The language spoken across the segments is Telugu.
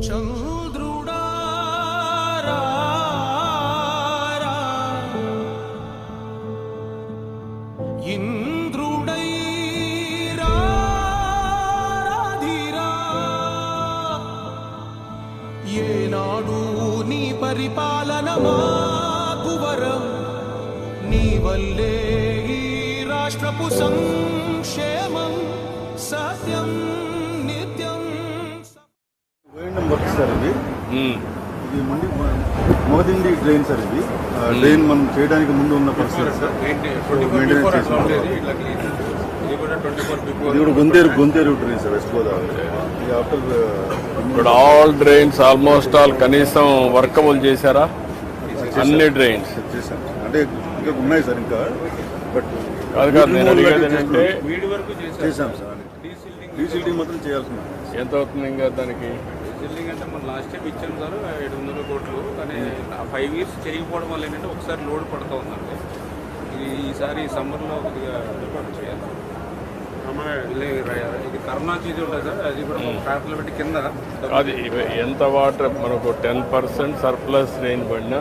చంద్రుడా ఇంద్రుడై రా, ఏనాడు నీ పరిపాలన మాకు వరం. నీ వల్లే ఈ రాష్ట్రపు సంఘ వర్క్ సార్ ఇది. ఇది ముందు మొగదిండి డ్రైన్ సార్ ఇది. డ్రైన్ మనం చేయడానికి ముందు ఉన్న పరిస్థితి సార్. ఇది. కూడా Gontheru Gontheru drain sir west Godavari all drains almost all కనీసం వర్కబుల్ చేశారా? అన్ని డ్రైన్స్ చేశాం అంటే ఇంకా ఉన్నాయి సార్ ఇంకా. బట్ కాదు కాదు నేను అడిగేది ఏంటంటే చేశాం సార్. మాత్రం చేయాల్సింది. ఎంత అవుతుంది ఇంకా దానికి? బిల్డింగ్ అంటే మనం లాస్ట్ టైం ఇచ్చాం సార్ ఏడు వందల కోట్లు. కానీ ఫైవ్ ఇయర్స్ చేయకపోవడం వల్ల ఏంటంటే ఒకసారి లోడ్ పడుతూ ఉందండి. ఇది ఈసారి సమ్మర్లో కొద్దిగా ఏర్పాటు చేయాలి. ఇది కరోనా చీజ్ ఉంటుంది సార్ అది కూడా ట్రాక్టర్లు పెట్టి కింద అది ఇవ- ఎంత వాటర్ మనకు టెన్ పర్సెంట్ సర్ప్లస్ రెయిన్ పడినా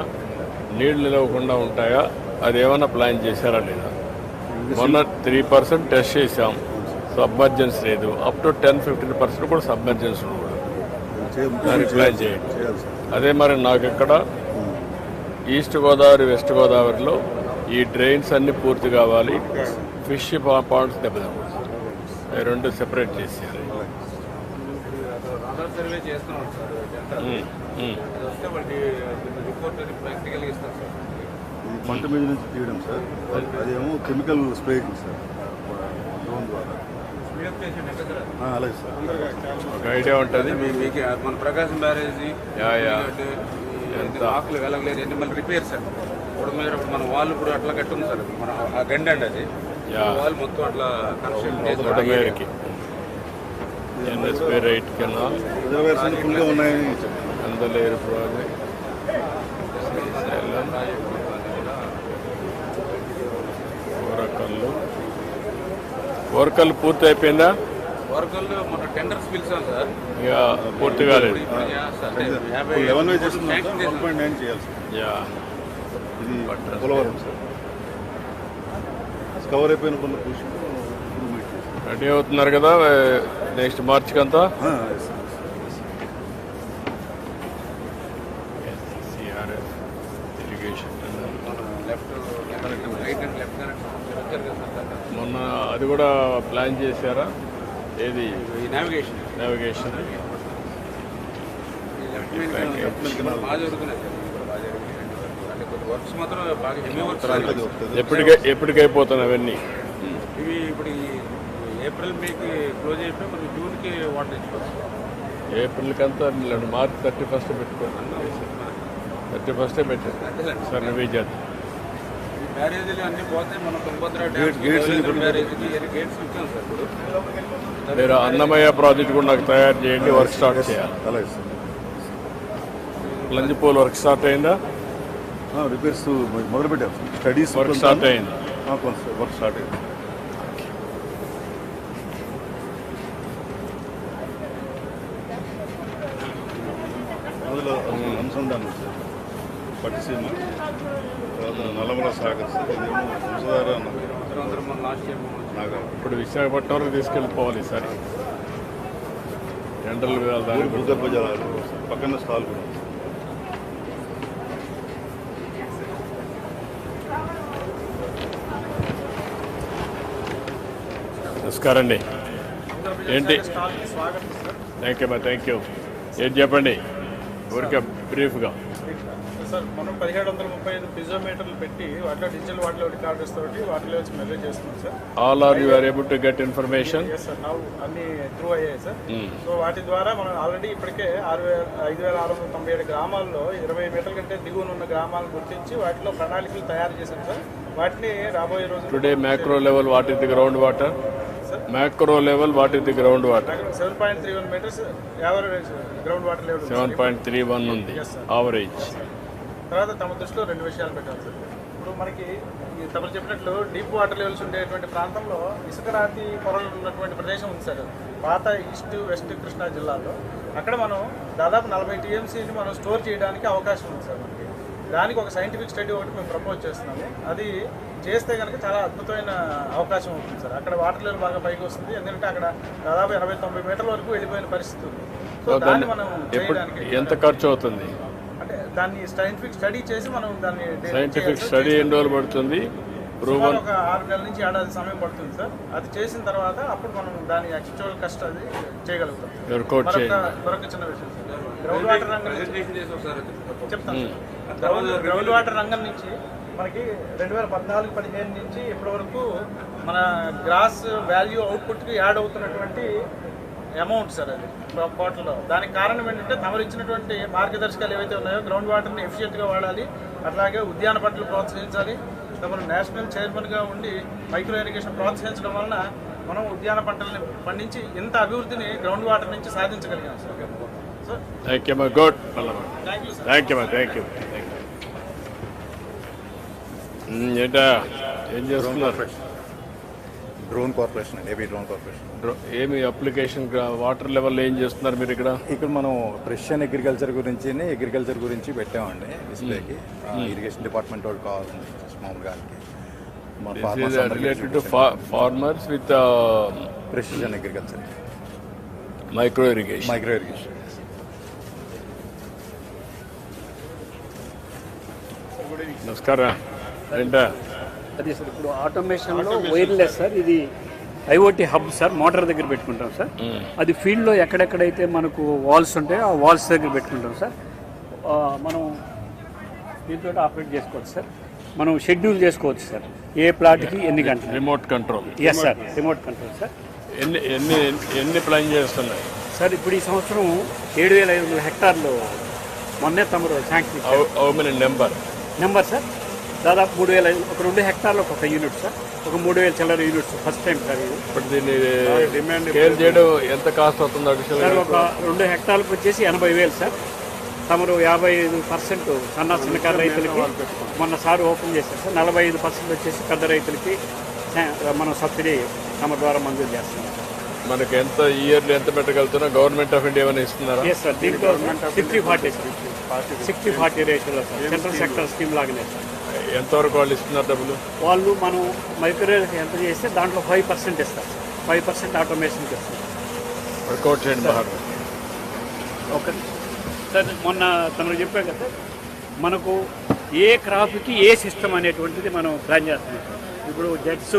నీళ్ళు నిలవకుండా ఉంటాయా? అది ఏమైనా ప్లాన్ చేశారా లేదా? మొన్న త్రీ పర్సెంట్ టెస్ట్ చేసాం సబ్మర్జెన్స్ లేదు. Up to ten fifteen percent కూడా సబ్మర్జెన్స్ కూడా దానికి ప్లాన్ చేయండి. అదే మరి నాకు ఇక్కడ ఈస్ట్ గోదావరి వెస్ట్ గోదావరిలో ఈ డ్రైన్స్ అన్ని పూర్తి కావాలి. ఫిష్ పాండ్స్ దెబ్బతినకూడదు అవి రెండు సెపరేట్ చేసేయాలి. సార్. ఈ పంట మీద నుంచి తీయడం సార్. అదేమో కెమికల్ స్ప్రే సార్. డ్రోన్ ద్వారా. అలాగే సార్. ఒక ఐడియా ఉంటుంది. మీ మీకు మన ప్రకాశం బ్యారేజీ యా, యా. ఎంత? ఆకులు వెళ్ళలేదు ఎన్ని మళ్ళీ రిపేర్ సార్. ఇప్పుడు మీరు మన వాళ్ళు ఇప్పుడు అట్లా కట్టుంది సార్. మన ఆ గండి అండి అది. యా. వాళ్ళు మొత్తం అట్లా ఎన్ఎస్పి రైట్ కింద? రిజర్వేషన్ ఫుల్గా ఉన్నాయని అందలేరు ప్రాజెక్ట్ ఊరకల్లు పూర్తి అయిపోయిందా? వర్కర్లు మన టెండర్స్ పిలిచాం సార్. ఇక పూర్తి కాలేదు. కవర్ అయిపోయిన కొన్ని రెడీ అవుతున్నారు కదా నెక్స్ట్ మార్చ్కి అంతా CRF irrigation left right and left connect వచ్చారు కదా సార్ మొన్న అది కూడా ప్లాన్ చేశారా? ఏది? ఈ నావిగేషన్ నావిగేషన్ ఎప్పటికై ఎప్పటికైపోతున్నాయి అవన్నీ? ఇవి ఇప్పుడు ఏప్రిల్ మేకి క్లోజ్ అయిపోయి మనకి జూన్కి వాటర్ ఇచ్చుకోవచ్చు ఏప్రిల్కి అంతా మార్చ్ థర్టీ ఫస్ట్ పెట్టుకోండి థర్టీ ఫస్టే పెట్టండి సార్ ఈ బ్యారేజీలు అన్ని పోతే మనం తుంగభద్ర Gate- gates ని డ్యామ్ బ్యారేజీకి గేట్స్ ఇచ్చాం సార్ ఇప్పుడు. మీరు అన్నమయ్య ప్రాజెక్ట్ కూడా నాకు తయారు చేయండి వర్క్ స్టార్ట్ చేయాలి. అలాగే సార్ లంజిపూల్ వర్క్ స్టార్ట్ అయిందా? రిపేర్స్ మొదలు పెట్టాం స్టడీస్ వర్క్ స్టార్ట్ అయింది. వర్క్ స్టార్ట్ అయింది. అందులో అనుసంధానం సార్. పట్టిసీమ తర్వాత నల్లమల సాగర్ సార్ వంశధార ఇప్పుడు విశాఖపట్నం వరకు తీసుకెళ్ళిపోవాలి ఈసారి. ఎండలు దానికి భూగర్భ జలాలు పక్కన స్టాల్ కూడా. నమస్కారం అండి. ఏంటి? థ్యాంక్ యూ థ్యాంక్ యూ ఏంటి చెప్పండి? ఊరికే బ్రీఫ్గా సార్ మనం పదిహేడు వందల ముప్పై ఐదు పిజోమీటర్లు పెట్టి వాటిలో డిజిటల్ వాటిలో రికార్డర్స్ తోటి వాటిలో వచ్చి మెజర్ చేస్తున్నాం sir. All are you are able to get information sir నవ్వు అన్ని త్రూ అయ్యాయి సార్. సో వాటి ద్వారా మనం ఆల్రెడీ ఇప్పటికే ఆరు వేల ఐదు వేల ఆరు వందల తొంభై ఏడు గ్రామాల్లో ఇరవై మీటర్ల కంటే దిగువన ఉన్న గ్రామాలను గుర్తించి వాటిలో ప్రణాళికలు తయారు చేశాం సార్. వాటిని రాబోయే రోజుల్లో today macro level what is the ground water macro level what is the ground water seven point three one meters average ground water level seven point three one ఉంది. ఆవరేజ్ తర్వాత తమ దృష్టిలో రెండు విషయాలు పెట్టాలి సార్. ఇప్పుడు మనకి ఈ తమరు చెప్పినట్లు డీప్ వాటర్ లెవెల్స్ ఉండేటువంటి ప్రాంతంలో ఇసుక రాతి పొరలు ఉన్నటువంటి ప్రదేశం ఉంది సార్. పాత ఈస్ట్ వెస్ట్ కృష్ణా జిల్లాలో. అక్కడ మనం దాదాపు నలభై టీఎంసీని మనం స్టోర్ చేయడానికి అవకాశం ఉంది సార్ మనకి. దానికి ఒక సైంటిఫిక్ స్టడీ ఒకటి మేము ప్రపోజ్ చేస్తున్నాము. అది చేస్తే కనుక చాలా అద్భుతమైన అవకాశం ఉంటుంది సార్. అక్కడ వాటర్ లెవెల్ బాగా పైకి వస్తుంది. ఎందుకంటే అక్కడ దాదాపు ఎనభై తొంభై మీటర్ల వరకు వెళ్ళిపోయిన పరిస్థితి ఉంది. సో దాన్ని మనం చేయడానికి ఎంత ఖర్చు అవుతుంది? దాన్ని సైంటిఫిక్ స్టడీ చేసి మనం దాన్ని సైంటిఫిక్. స్టడీ ఎన్ని రోజులు పడుతుంది? ప్రూవన్ ఒక ఆరు నెలల నుంచి ఏడాది సమయం పడుతుంది సార్. అది చేసిన తర్వాత అప్పుడు మనం దాని యాక్చువల్ కష్ట అది చేయగలుగుతాం. మరొక చిన్న విషయం సార్. గ్రౌండ్ వాటర్ రంగం చెప్తాను సార్. గ్రౌండ్ గ్రౌండ్ వాటర్ రంగం నుంచి మనకి రెండు వేల పద్నాలుగు పదిహేను నుంచి ఇప్పటి వరకు మన గ్రాస్ వాల్యూ అవుట్పుట్కి యాడ్ అవుతున్నటువంటి అమౌంట్ సార్ అది కోట్లలో దానికి కారణం ఏంటంటే తమరు ఇచ్చినటువంటి మార్గదర్శకాలు ఏవైతే ఉన్నాయో గ్రౌండ్ వాటర్ని ఎఫిషియెంట్గా వాడాలి అట్లాగే ఉద్యాన పంటలు ప్రోత్సహించాలి తమరు నేషనల్ చైర్మన్గా ఉండి మైక్రో ఇరిగేషన్ ప్రోత్సహించడం వలన మనం ఉద్యాన పంటల్ని పండించి ఇంత అభివృద్ధిని గ్రౌండ్ వాటర్ నుంచి సాధించగలిగాం సార్. సో థ్యాంక్ యూ మా good thank you thank you ఏంటా? ఏం చేస్తున్నారు? డ్రోన్ కార్పొరేషన్ అండి ఏబీ డ్రోన్ కార్పొరేషన్. ఏమి అప్లికేషన్ వాటర్ లెవెల్ ఏం చేస్తున్నారు మీరు ఇక్కడ? ఇక్కడ మనం ప్రెషన్ అగ్రికల్చర్ గురించి అగ్రికల్చర్ గురించి పెట్టామండి డిస్ప్లేకి. ఇరిగేషన్ డిపార్ట్మెంట్ వాళ్ళు కావాలండి మామూలుగా related to farmers with precision agriculture. Micro irrigation micro irrigation నమస్కారం. ఏంటా? అది సార్ ఇప్పుడు ఆటోమేషన్లో వైర్లెస్ సార్ ఇది ఐఓటీ హబ్ సార్ మోటార్ దగ్గర పెట్టుకుంటాం సార్. అది ఫీల్డ్లో ఎక్కడెక్కడైతే మనకు వాల్స్ ఉంటాయో ఆ వాల్స్ దగ్గర పెట్టుకుంటాం సార్. ఆ, మనం దీంతో ఆపరేట్ చేసుకోవచ్చు సార్. మనం షెడ్యూల్ చేసుకోవచ్చు సార్. ఏ ప్లాట్కి ఎన్ని గంటలు. Remote control yes sir remote control sir ఎన్ని ఎన్ని ఎన్ని ప్లాన్ చేస్తున్నాయి సార్ ఇప్పుడు ఈ సంవత్సరం ఏడు వేల ఐదు వందల హెక్టార్లు. మొన్నే తమరు శాంక్షన్ ఇచ్చారు. How many number number sir దాదాపు మూడు వేల ఒక రెండు హెక్టార్లకు ఒక యూనిట్ సార్ ఒక మూడు వేల చిల్లర యూనిట్స్ ఫస్ట్ టైం సార్ ఇది. ఇప్పుడు దీన్ని స్కేల్ చేయడం ఎంత కాస్ట్ అవుతుంది సార్ అడిషనల్ ఒక రెండు హెక్టార్లకు వచ్చేసి ఎనభై వేలు సార్ తమరు యాభై ఐదు పర్సెంట్ సన్న చిన్నకారు రైతులకి మొన్న సార్ ఓపెన్ చేశారు సార్ నలభై ఐదు పర్సెంట్ వచ్చేసి పెద్ద రైతులకి మనం సబ్సిడీ తమ ద్వారా మంజూరు చేస్తున్నాం. మనకి ఎంత ఇయర్లీ ఎంత పెట్టగలుగుతున్నా గవర్నమెంట్ ఆఫ్ ఇండియా ఏమైనా ఇస్తున్నారా? సార్ దీంట్లో సిక్స్టీ ఫార్టీ సిక్స్టీ ఫార్టీ రేషియోలో సార్ సెంట్రల్ సెక్టర్ స్కీమ్ లాగానే సార్ ఎంతవరకు వాళ్ళు ఇస్తున్నారు డబ్బులు? వాళ్ళు మనం మైక్రో ఎంత చేస్తే దాంట్లో ఫైవ్ పర్సెంట్ ఇస్తారు. ఫైవ్ పర్సెంట్ ఆటోమేషన్కి ఇస్తారు వర్కౌట్ చేయండి ఓకే. సార్ మొన్న తమరు చెప్పాం కదా మనకు ఏ క్రాప్కి ఏ సిస్టమ్ అనేటువంటిది మనం ప్లాన్ చేస్తున్నాం. ఇప్పుడు జెట్స్